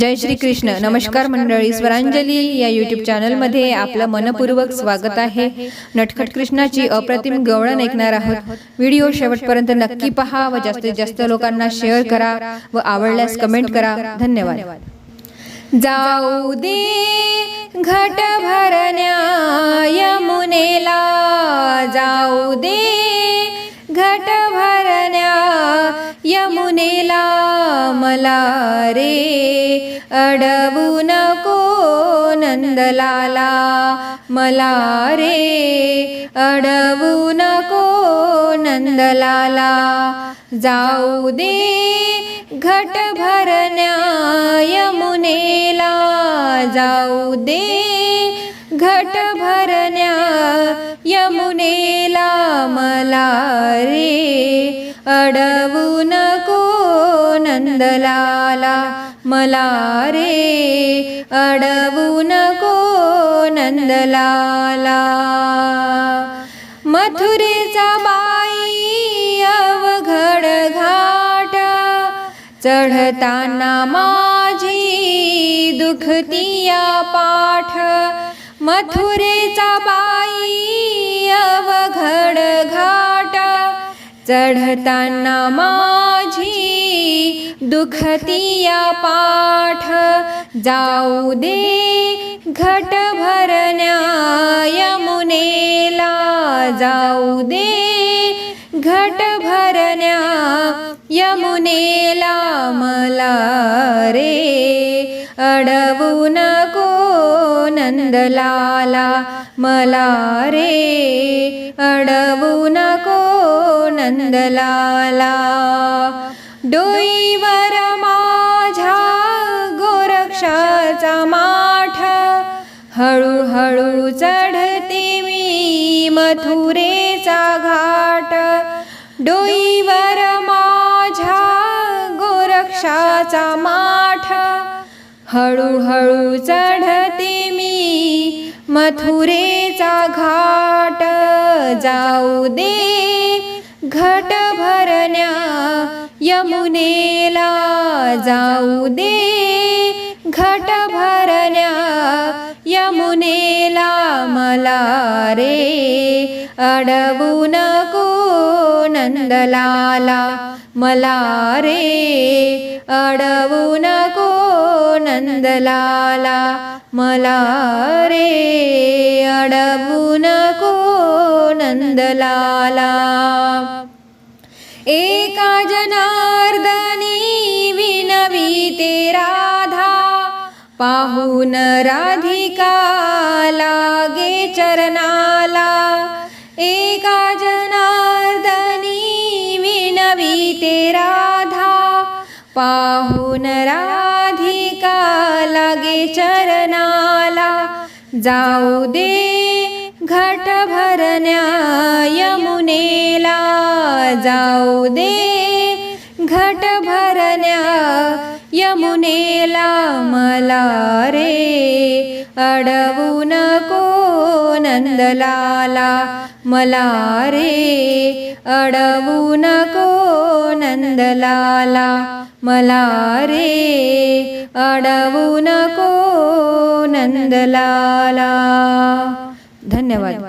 जय श्री कृष्ण नमस्कार मंडळी. स्वरांजली या युट्यूब चॅनलमध्ये आपलं मनपूर्वक स्वागत आहे. नटखट कृष्णाची अप्रतिम गवळण ऐकणार आहोत. व्हिडिओ शेवटपर्यंत नक्की पहा व जास्तीत जास्त लोकांना शेअर करा व आवडल्यास कमेंट करा. धन्यवाद. जाऊ दे घट भरण्या यमुनेला. जाऊ दे यमुनेला मला रे अडवू नको नंदलाला. मला रे अडवू नको नंदलाला. जाऊ दे घट भरण्या यमुनेला. जाऊ दे घट भर यमुनेला मला रे अडवू नको नंदलाला मला रे अडवू नको नंदलाला. मथुरेचा बाई अवघड घाट चढताना माझी दुखतिया पाठ. मथुरेचा बाई चढताना माझी दुखतिया पाठ. जाऊ दे घट भरण्या यमुनेला. जाऊ दे घट भरण्या यमुनेला मला रे अडवू नको नंदलाला मला रे अडवू नको नंदलाला. डोईवर माझ्या गोरक्षाचा माठ हळूहळू चढते मी मथुरेचा घाट. डोईवर माझ्या गोरक्षाचा माठ. हळूहळू चढते मी मथुरेचा घाट. जाऊ दे घट भरण्या यमुनेला. जाऊ दे घट भरण्या यमुनेला. मला रे अडवू नको नंदलाला मला रे अडवू नको नंदलाला मला रे अडवू नको नंदलाला. एका जनार्दनी विनवी राधा पाहून राधिका लागे चरणाला. ते राधा पाहून राधिका लागे चरणाला जाऊ दे घट भरण्या यमुनेला जाऊ दे घट भरण्या यमुनेला मला रे अडवू नको नंदलाला मला रे अडवू नको नंदलाला मला रे अडवू नको नंदलाला. धन्यवाद.